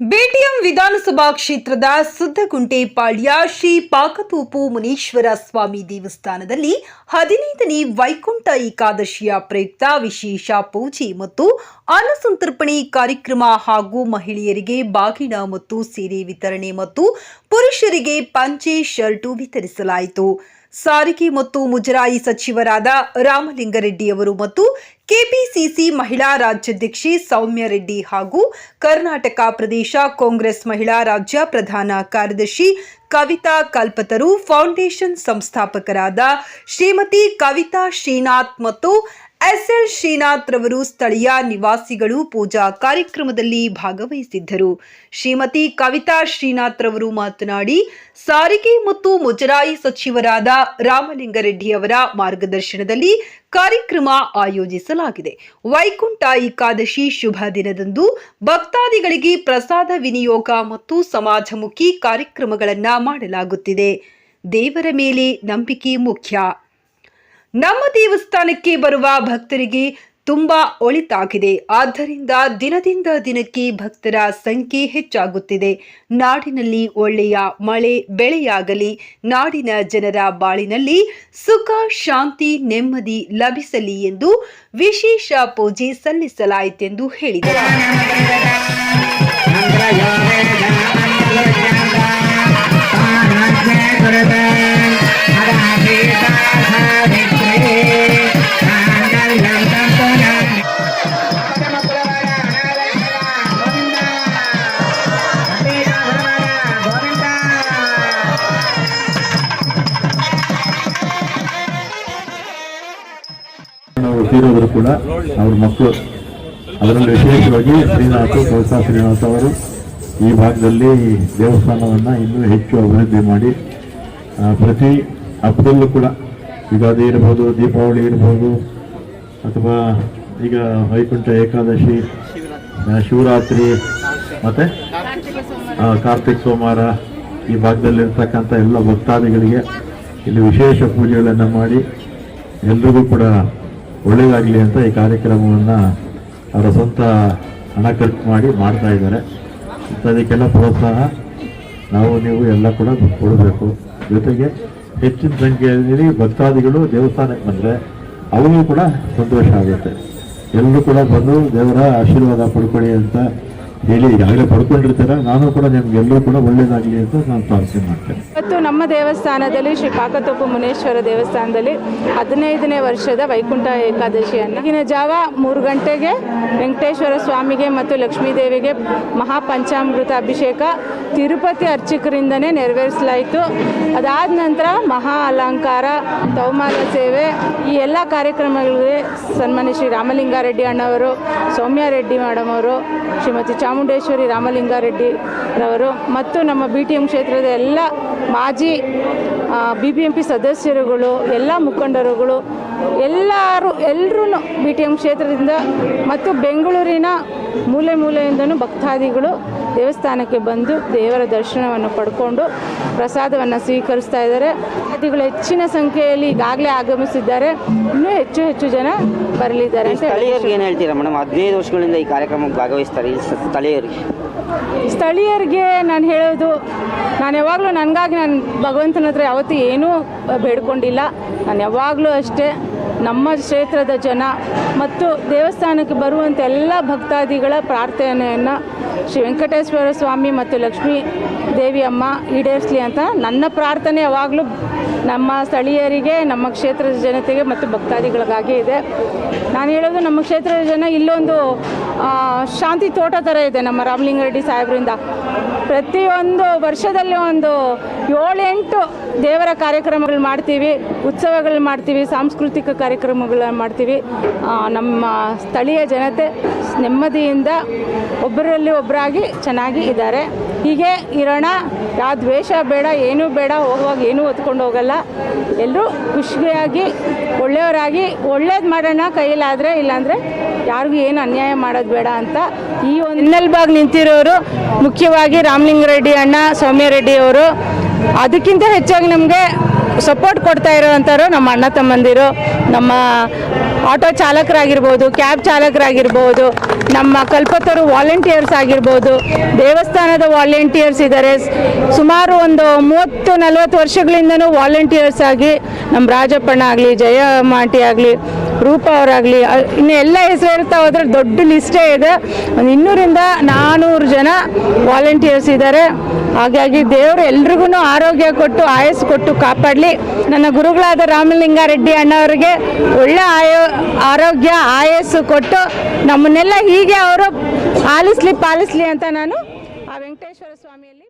BTM ವಿಧಾನಸಭಾ ಕ್ಷೇತ್ರದ ಸುದ್ದಗುಂಟೆಪಾಳ್ಯ ಶ್ರೀ ಪಾಕತೂಪು ಮುನೀಶ್ವರ ಸ್ವಾಮಿ ದೇವಸ್ಥಾನದಲ್ಲಿ ಹದಿನೈದನೇ ವೈಕುಂಠ ಏಕಾದಶಿಯ ಪ್ರಯುಕ್ತ ವಿಶೇಷ ಪೂಜೆ ಮತ್ತು ಅನ್ನಸಂತರ್ಪಣೆ ಕಾರ್ಯಕ್ರಮ ಹಾಗೂ ಮಹಿಳೆಯರಿಗೆ ಬಾಗಿನ ಮತ್ತು ಸೀರೆ ವಿತರಣೆ ಮತ್ತು ಪುರುಷರಿಗೆ ಪಂಚೆ ಶರ್ಟು ವಿತರಿಸಲಾಯಿತು. ಸಾರಿಗೆ ಮತ್ತು ಮುಜರಾಯಿ ಸಚಿವರಾದ ರಾಮಲಿಂಗರೆಡ್ಡಿ ಅವರು ಮತ್ತು ಕೆಪಿಸಿಸಿ ಮಹಿಳಾ ರಾಜ್ಯಾಧ್ಯಕ್ಷೆ ಸೌಮ್ಯ ರೆಡ್ಡಿ ಹಾಗೂ ಕರ್ನಾಟಕ ಪ್ರದೇಶ ಕಾಂಗ್ರೆಸ್ ಮಹಿಳಾ ರಾಜ್ಯ ಪ್ರಧಾನ ಕಾರ್ಯದರ್ಶಿ ಕವಿತಾ ಕಲ್ಪತರು ಫೌಂಡೇಶನ್ ಸಂಸ್ಥಾಪಕರಾದ ಶ್ರೀಮತಿ ಕವಿತಾ ಶ್ರೀನಾಥ್ ಮತ್ತು ಎಸ್ಎಲ್ ಶ್ರೀನಾಥ್ ರವರು ಸ್ಥಳೀಯ ನಿವಾಸಿಗಳು ಪೂಜಾ ಕಾರ್ಯಕ್ರಮದಲ್ಲಿ ಭಾಗವಹಿಸಿದ್ದರು. ಶ್ರೀಮತಿ ಕವಿತಾ ಶ್ರೀನಾಥ್ ರವರು ಮಾತನಾಡಿ, ಸಾರಿಗೆ ಮತ್ತು ಮುಜರಾಯಿ ಸಚಿವರಾದ ರಾಮಲಿಂಗರೆಡ್ಡಿ ಅವರ ಮಾರ್ಗದರ್ಶನದಲ್ಲಿ ಕಾರ್ಯಕ್ರಮ ಆಯೋಜಿಸಲಾಗಿದೆ. ವೈಕುಂಠ ಏಕಾದಶಿ ಶುಭ ದಿನದಂದು ಭಕ್ತಾದಿಗಳಿಗೆ ಪ್ರಸಾದ ವಿನಿಯೋಗ ಮತ್ತು ಸಮಾಜಮುಖಿ ಕಾರ್ಯಕ್ರಮಗಳನ್ನು ಮಾಡಲಾಗುತ್ತಿದೆ. ದೇವರ ಮೇಲೆ ನಂಬಿಕೆ ಮುಖ್ಯ. ನಮ್ಮ ದೇವಸ್ಥಾನಕ್ಕೆ ಬರುವ ಭಕ್ತರಿಗೆ ತುಂಬಾ ಒಳಿತಾಗಿದೆ. ಆದ್ದರಿಂದ ದಿನದಿಂದ ದಿನಕ್ಕೆ ಭಕ್ತರ ಸಂಖ್ಯೆ ಹೆಚ್ಚಾಗುತ್ತಿದೆ. ನಾಡಿನಲ್ಲಿ ಒಳ್ಳೆಯ ಮಳೆ ಬೆಳೆಯಾಗಲಿ. ನಾಡಿನ ಜನರ ಬಾಳಿನಲ್ಲಿ ಸುಖ, ಶಾಂತಿ, ನೆಮ್ಮದಿ ಲಭಿಸಲಿ ಎಂದು ವಿಶೇಷ ಪೂಜೆ ಸಲ್ಲಿಸಲಾಯಿತೆಂದು ಹೇಳಿದರು. ನಾವು ತೀರೋದ್ರು ಕೂಡ ಅವ್ರ ಮಕ್ಕಳು ಅದರಲ್ಲಿ ವಿಶೇಷವಾಗಿ ಶ್ರೀನಾಥ್ ಕೌಸಾ ಶ್ರೀನಾಥ್ ಅವರು ಈ ಭಾಗದಲ್ಲಿ ದೇವಸ್ಥಾನವನ್ನು ಇನ್ನೂ ಹೆಚ್ಚು ಅಭಿವೃದ್ಧಿ ಮಾಡಿ ಪ್ರತಿ ಹಬ್ಬದಲ್ಲೂ ಕೂಡ ಯುಗಾದಿ ಇರ್ಬೋದು, ದೀಪಾವಳಿ ಇರ್ಬೋದು, ಅಥವಾ ಈಗ ವೈಕುಂಠ ಏಕಾದಶಿ ಶಿವರಾತ್ರಿ, ಮತ್ತು ಕಾರ್ತಿಕ್ ಸೋಮವಾರ ಈ ಭಾಗದಲ್ಲಿರ್ತಕ್ಕಂಥ ಎಲ್ಲ ಭಕ್ತಾದಿಗಳಿಗೆ ಇಲ್ಲಿ ವಿಶೇಷ ಪೂಜೆಗಳನ್ನು ಮಾಡಿ ಎಲ್ರಿಗೂ ಕೂಡ ಒಳ್ಳೆಯದಾಗಲಿ ಅಂತ ಈ ಕಾರ್ಯಕ್ರಮವನ್ನು ಅವರ ಸ್ವಂತ ಹಣ ಖರ್ಚು ಮಾಡಿ ಮಾಡ್ತಾ ಇದ್ದಾರೆ. ಅದಕ್ಕೆಲ್ಲ ಪ್ರೋತ್ಸಾಹ ನಾವು ನೀವು ಎಲ್ಲ ಕೂಡ ಕೊಡಬೇಕು. ಜೊತೆಗೆ ಹೆಚ್ಚಿನ ಸಂಖ್ಯೆಯಲ್ಲಿ ಭಕ್ತಾದಿಗಳು ದೇವಸ್ಥಾನಕ್ಕೆ ಬಂದರೆ ಅವರಿಗೂ ಕೂಡ ಸಂತೋಷ ಆಗುತ್ತೆ. ಎಲ್ಲರೂ ಕೂಡ ಬಂದು ದೇವರ ಆಶೀರ್ವಾದ ಪಡ್ಕೊಳ್ಳಿ ಅಂತ ಹೇಳಿ ಈಗಾಗಲೇ ಪಡ್ಕೊಂಡಿರ್ತಾರೆ, ನಾನು ಕೂಡ ನಿಮ್ಗೆಲ್ಲರೂ ಕೂಡ ಒಳ್ಳೇದಾಗಲಿ ಅಂತ ನಾನು ಪ್ರಾರ್ಥನೆ ಮಾಡ್ತೇನೆ. ಇವತ್ತು ನಮ್ಮ ದೇವಸ್ಥಾನದಲ್ಲಿ ಶ್ರೀ ಪಾಕತೋಪು ಮುನೇಶ್ವರ ದೇವಸ್ಥಾನದಲ್ಲಿ ಹದಿನೈದನೇ ವರ್ಷದ ವೈಕುಂಠ ಏಕಾದಶಿಯನ್ನು. ಈಗಿನ ಜಾವ ಮೂರು ಗಂಟೆಗೆ ವೆಂಕಟೇಶ್ವರ ಸ್ವಾಮಿಗೆ ಮತ್ತು ಲಕ್ಷ್ಮೀದೇವಿಗೆ ಮಹಾಪಂಚಾಮೃತ ಅಭಿಷೇಕ. ತಿರುಪತಿ ಅರ್ಚಕರಿಂದನೇ ನೆರವೇರಿಸಲಾಯಿತು. ಅದಾದ ನಂತರ ಮಹಾ ಅಲಂಕಾರ ತೌಮಾನ ಸೇವೆ, ಈ ಎಲ್ಲ ಕಾರ್ಯಕ್ರಮಗಳಿಗೆ ಸನ್ಮಾನ್ಯ ಶ್ರೀ ರಾಮಲಿಂಗಾರೆಡ್ಡಿ ಅಣ್ಣವರು ಸೌಮ್ಯ ರೆಡ್ಡಿ ಮೇಡಮ್ ಅವರು, ಶ್ರೀಮತಿ ಚಾಮುಂಡೇಶ್ವರಿ ರಾಮಲಿಂಗಾರೆಡ್ಡಿ ರವರು ಮತ್ತು ನಮ್ಮ ಬಿ ಟಿ ಎಂ ಕ್ಷೇತ್ರದ ಎಲ್ಲ ಮಾಜಿ ಬಿ ಬಿ ಎಂ ಪಿ ಸದಸ್ಯರುಗಳು, ಎಲ್ಲ ಮುಖಂಡರುಗಳು, ಎಲ್ಲರೂ ಎಲ್ಲರೂ ಬಿ ಟಿ ಎಂ ಕ್ಷೇತ್ರದಿಂದ ಮತ್ತು ಬೆಂಗಳೂರಿನ ಮೂಲೆ ಮೂಲೆಯಿಂದನೂ ಭಕ್ತಾದಿಗಳು ದೇವಸ್ಥಾನಕ್ಕೆ ಬಂದು ದೇವರ ದರ್ಶನವನ್ನು ಪಡ್ಕೊಂಡು ಪ್ರಸಾದವನ್ನು ಸ್ವೀಕರಿಸ್ತಾ ಇದ್ದಾರೆ. ಭಕ್ತಾದಿಗಳು ಹೆಚ್ಚಿನ ಸಂಖ್ಯೆಯಲ್ಲಿ ಈಗಾಗಲೇ ಆಗಮಿಸಿದ್ದಾರೆ. ಇನ್ನೂ ಹೆಚ್ಚು ಹೆಚ್ಚು ಜನ ಬರಲಿದ್ದಾರೆ ಅಂತ ಸ್ಥಳೀಯರಿಗೆ ಏನು ಹೇಳ್ತೀರಾ ಮೇಡಮ್? ಹದಿನೈದು ವರ್ಷಗಳಿಂದ ಈ ಕಾರ್ಯಕ್ರಮಕ್ಕೆ ಭಾಗವಹಿಸ್ತಾರೆ ಸ್ಥಳೀಯರಿಗೆ. ಸ್ಥಳೀಯರಿಗೆ ನಾನು ಹೇಳೋದು ನಾನು ಯಾವಾಗಲೂ ನನಗಾಗಿ ನಾನು ಭಗವಂತನ ಹತ್ರ ಯಾವತ್ತೂ ಏನೂ ಬೇಡ್ಕೊಂಡಿಲ್ಲ. ನಾನು ಯಾವಾಗಲೂ ಅಷ್ಟೇ. ನಮ್ಮ ಕ್ಷೇತ್ರದ ಜನ ಮತ್ತು ದೇವಸ್ಥಾನಕ್ಕೆ ಬರುವಂಥ ಎಲ್ಲ ಭಕ್ತಾದಿಗಳ ಪ್ರಾರ್ಥನೆಯನ್ನು ಶ್ರೀ ವೆಂಕಟೇಶ್ವರ ಸ್ವಾಮಿ ಮತ್ತು ಲಕ್ಷ್ಮೀ ದೇವಿ ಅಮ್ಮ ಈಡೇರಿಸಲಿ ಅಂತ ನನ್ನ ಪ್ರಾರ್ಥನೆ ಯಾವಾಗಲೂ ನಮ್ಮ ಸ್ಥಳೀಯರಿಗೆ, ನಮ್ಮ ಕ್ಷೇತ್ರದ ಜನತೆಗೆ ಮತ್ತು ಭಕ್ತಾದಿಗಳಿಗಾಗಿ ಇದೆ. ನಾನು ಹೇಳೋದು ನಮ್ಮ ಕ್ಷೇತ್ರದ ಜನ ಇಲ್ಲೊಂದು ಶಾಂತಿ ತೋಟ ಥರ ಇದೆ ನಮ್ಮ ರಾಮಲಿಂಗರೆಡ್ಡಿ ಸಾಹೇಬರಿಂದ. ಪ್ರತಿಯೊಂದು ವರ್ಷದಲ್ಲಿ ಒಂದು ಏಳೆಂಟು ದೇವರ ಕಾರ್ಯಕ್ರಮಗಳು ಮಾಡ್ತೀವಿ, ಉತ್ಸವಗಳು ಮಾಡ್ತೀವಿ, ಸಾಂಸ್ಕೃತಿಕ ಕಾರ್ಯಕ್ರಮಗಳನ್ನ ಮಾಡ್ತೀವಿ. ನಮ್ಮ ಸ್ಥಳೀಯ ಜನತೆ ನೆಮ್ಮದಿಯಿಂದ ಒಬ್ಬರಲ್ಲಿ ಒಬ್ಬರಾಗಿ ಚೆನ್ನಾಗಿ ಇದ್ದಾರೆ. ಹೀಗೆ ಇರೋಣ ಯಾವ ದ್ವೇಷ ಬೇಡ, ಏನೂ ಬೇಡ, ಹೋಗುವಾಗ ಏನೂ ಹೊತ್ಕೊಂಡು ಹೋಗಲ್ಲ. ಎಲ್ಲರೂ ಖುಷಿಯಾಗಿ, ಒಳ್ಳೆಯವರಾಗಿ, ಒಳ್ಳೇದು ಮಾಡೋಣ ಕೈಯಲ್ಲಾದರೆ ಇಲ್ಲಾಂದರೆ ಯಾರಿಗೂ ಏನು ಅನ್ಯಾಯ ಮಾಡೋದು ಬೇಡ ಅಂತ ಈ ಒಂದು ಹಿನ್ನೆಲ್ಬಾಗ್ ನಿಂತಿರೋರು ಮುಖ್ಯವಾಗಿ ರಾಮಲಿಂಗರೆಡ್ಡಿ ಅಣ್ಣ ಸೌಮ್ಯ ರೆಡ್ಡಿ ಅವರು. ಅದಕ್ಕಿಂತ ಹೆಚ್ಚಾಗಿ ನಮಗೆ ಸಪೋರ್ಟ್ ಕೊಡ್ತಾ ಇರೋವಂಥವ್ರು ನಮ್ಮ ಅಣ್ಣ ತಮ್ಮಂದಿರು. ನಮ್ಮ ಆಟೋ ಚಾಲಕರಾಗಿರ್ಬೋದು ಕ್ಯಾಬ್ ಚಾಲಕರಾಗಿರ್ಬೋದು, ನಮ್ಮ ಕಲ್ಪತರು ವಾಲಂಟಿಯರ್ಸ್ ಆಗಿರ್ಬೋದು, ದೇವಸ್ಥಾನದ ವಾಲಂಟಿಯರ್ಸ್ ಇದ್ದಾರೆ. ಸುಮಾರು ಒಂದು ಮೂವತ್ತು, ನಲವತ್ತು ವರ್ಷಗಳಿಂದನೂ ವಾಲಂಟಿಯರ್ಸ್ ಆಗಿ ನಮ್ಮ ರಾಜಪ್ಪಣ್ಣ ಆಗಲಿ ಜಯಮಾಟಿ ಆಗಲಿ ರೂಪ ಅವರಾಗಲಿ ಇನ್ನು ಎಲ್ಲ ಹೆಸರು ಹೇಳ್ತಾ ಹೋದ್ರೆ ದೊಡ್ಡ ಲಿಸ್ಟೇ ಇದೆ. ಒಂದು ಇನ್ನೂರಿಂದ ನಾನ್ನೂರು ಜನ ವಾಲಂಟಿಯರ್ಸ್ ಇದ್ದಾರೆ. ಹಾಗಾಗಿ ದೇವರು ಎಲ್ರಿಗೂ ಆರೋಗ್ಯ ಕೊಟ್ಟು, ಆಯಸ್ಸು ಕೊಟ್ಟು ಕಾಪಾಡಲಿ. ನನ್ನ ಗುರುಗಳಾದ ರಾಮಲಿಂಗಾರೆಡ್ಡಿ ಅಣ್ಣವರಿಗೆ ಒಳ್ಳೆ ಆಯೋ, ಆರೋಗ್ಯ, ಆಯಸ್ಸು ಕೊಟ್ಟು ನಮ್ಮನ್ನೆಲ್ಲ ಹೀಗೆ ಅವರು ಆಲಿಸ್ಲಿ ಪಾಲಿಸ್ಲಿ ಅಂತ ನಾನು ಆ ವೆಂಕಟೇಶ್ವರ ಸ್ವಾಮಿಯಲ್ಲಿ